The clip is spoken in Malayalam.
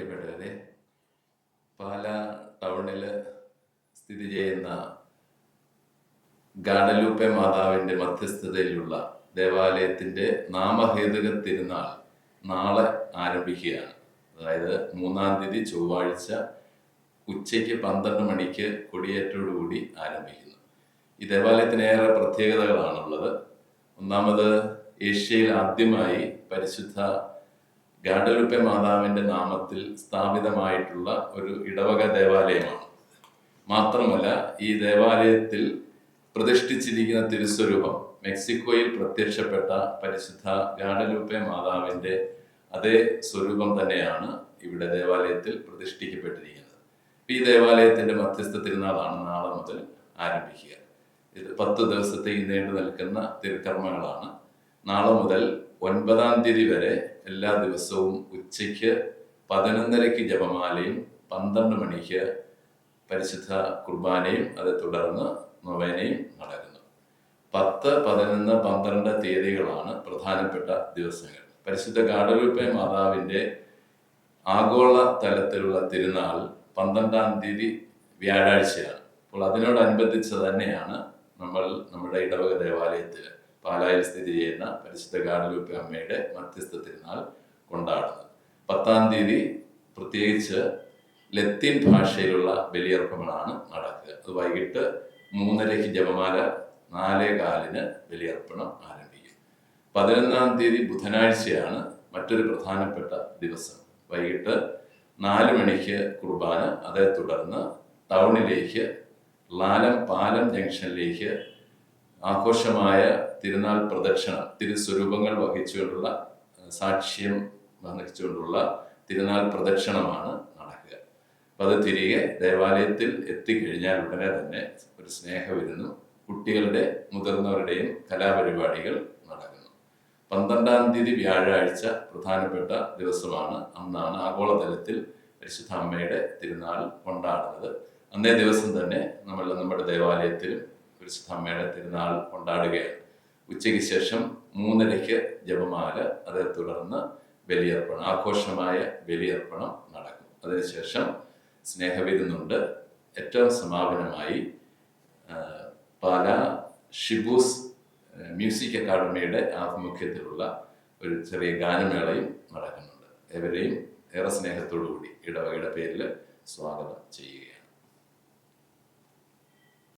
പ്രിയപ്പെട്ടവരെ പാല ടൗണിൽ സ്ഥിതി ചെയ്യുന്ന ഗാഡലൂപ്പെ മാതാവിന്റെ മധ്യസ്ഥതയിലുള്ള ദേവാലയത്തിന്റെ നാമഹേതുക തിരുനാൾ നാളെ ആരംഭിക്കുകയാണ്. അതായത് മൂന്നാം തീയതി ചൊവ്വാഴ്ച ഉച്ചയ്ക്ക് പന്ത്രണ്ട് മണിക്ക് കൊടിയേറ്റോടുകൂടി ആരംഭിക്കുന്നു. ഈ ദേവാലയത്തിന് ഏറെ പ്രത്യേകതകളാണുള്ളത്. ഒന്നാമത് ഏഷ്യയിൽ ആദ്യമായി പരിശുദ്ധ ഗാഡലുപ്പെ മാതാവിന്റെ നാമത്തിൽ സ്ഥാപിതമായിട്ടുള്ള ഒരു ഇടവക ദേവാലയമാണ്. മാത്രമല്ല ഈ ദേവാലയത്തിൽ പ്രതിഷ്ഠിച്ചിരിക്കുന്ന തിരുസ്വരൂപം മെക്സിക്കോയിൽ പ്രത്യക്ഷപ്പെട്ട പരിശുദ്ധ ഗാഡലുപ്പ മാതാവിന്റെ അതേ സ്വരൂപം തന്നെയാണ് ഇവിടെ ദേവാലയത്തിൽ പ്രതിഷ്ഠിക്കപ്പെട്ടിരിക്കുന്നത്. ഈ ദേവാലയത്തിന്റെ മധ്യസ്ഥ തിരുനാളാണ് നാളെ മുതൽ ആരംഭിക്കുക. ഇത് പത്ത് ദിവസത്തേക്ക് നീണ്ടു നിൽക്കുന്ന തിരുക്കർമ്മങ്ങളാണ് നാളെ മുതൽ ഒൻപതാം തീയതി വരെ എല്ലാ ദിവസവും ഉച്ചയ്ക്ക് പതിനൊന്നരയ്ക്ക് ജപമാലയും പന്ത്രണ്ട് മണിക്ക് പരിശുദ്ധ കുർബാനയും അതേ തുടർന്ന് നൊവേനയും നടക്കുന്നു. പത്ത് പതിനൊന്ന് പന്ത്രണ്ട് തീയതികളാണ് പ്രധാനപ്പെട്ട ദിവസങ്ങൾ. പരിശുദ്ധ ഗാഡലൂപ്പെ മാതാവിന്റെ ആഗോള തലത്തിലുള്ള തിരുനാൾ പന്ത്രണ്ടാം തീയതി വ്യാഴാഴ്ചയാണ്. അപ്പോൾ അതിനോടനുബന്ധിച്ച് തന്നെയാണ് നമ്മൾ നമ്മുടെ ഇടവക ദേവാലയത്തിൽ പാലായിൽ സ്ഥിതി ചെയ്യുന്ന പരിശുദ്ധ ഗാനലൂപ്പി അമ്മയുടെ മധ്യസ്ഥ തിരുനാൾ കൊണ്ടാടുന്നത്. പത്താം തീയതി പ്രത്യേകിച്ച് ലത്തീൻ ഭാഷയിലുള്ള ബലിയർപ്പണമാണ് നടക്കുക. അത് വൈകിട്ട് മൂന്നരയ്ക്ക് ജപമാല നാലേ കാലിന് ബലിയർപ്പണം ആരംഭിക്കും. പതിനൊന്നാം തീയതി ബുധനാഴ്ചയാണ് മറ്റൊരു പ്രധാനപ്പെട്ട ദിവസം. വൈകിട്ട് നാല് മണിക്ക് കുർബാന അതേ തുടർന്ന് ടൗണിലേക്ക് ലാലം പാലം ജംഗ്ഷനിലേക്ക് ആഘോഷമായ തിരുനാൾ പ്രദക്ഷിണം തിരുസ്വരൂപങ്ങൾ വഹിച്ചുകൊണ്ടുള്ള സാക്ഷ്യം വഹിച്ചുകൊണ്ടുള്ള തിരുനാൾ പ്രദക്ഷിണമാണ് നടക്കുക. അപ്പം അത് തിരികെ ദേവാലയത്തിൽ എത്തിക്കഴിഞ്ഞാൽ ഉടനെ തന്നെ ഒരു സ്നേഹവിരുന്നു കുട്ടികളുടെ മുതിർന്നവരുടെയും കലാപരിപാടികൾ നടക്കുന്നു. പന്ത്രണ്ടാം തീയതി വ്യാഴാഴ്ച പ്രധാനപ്പെട്ട ദിവസമാണ് അന്നാണ് ആഗോളതലത്തിൽ പരിശുദ്ധ അമ്മയുടെ തിരുനാൾ കൊണ്ടാടുന്നത്. അന്നേ ദിവസം തന്നെ നമ്മൾ നമ്മുടെ ദേവാലയത്തിലും പരിശുദ്ധ അമ്മയുടെ തിരുനാൾ കൊണ്ടാടുകയാണ്. ഉച്ചയ്ക്ക് ശേഷം മൂന്നരയ്ക്ക് ജപമാല അതേ തുടർന്ന് ബലിയർപ്പണം ആഘോഷമായ ബലിയർപ്പണം നടക്കും. അതിനുശേഷം സ്നേഹവിരുന്നുണ്ട്. ഏറ്റവും സമാപനമായി പാല ഷിബൂസ് മ്യൂസിക് അക്കാഡമിയുടെ ആഭിമുഖ്യത്തിലുള്ള ഒരു ചെറിയ ഗാനമേളയും നടക്കുന്നുണ്ട്. എവരെയും ഏറെ സ്നേഹത്തോടു കൂടി ഇടവകയുടെ പേരിൽ സ്വാഗതം ചെയ്യുക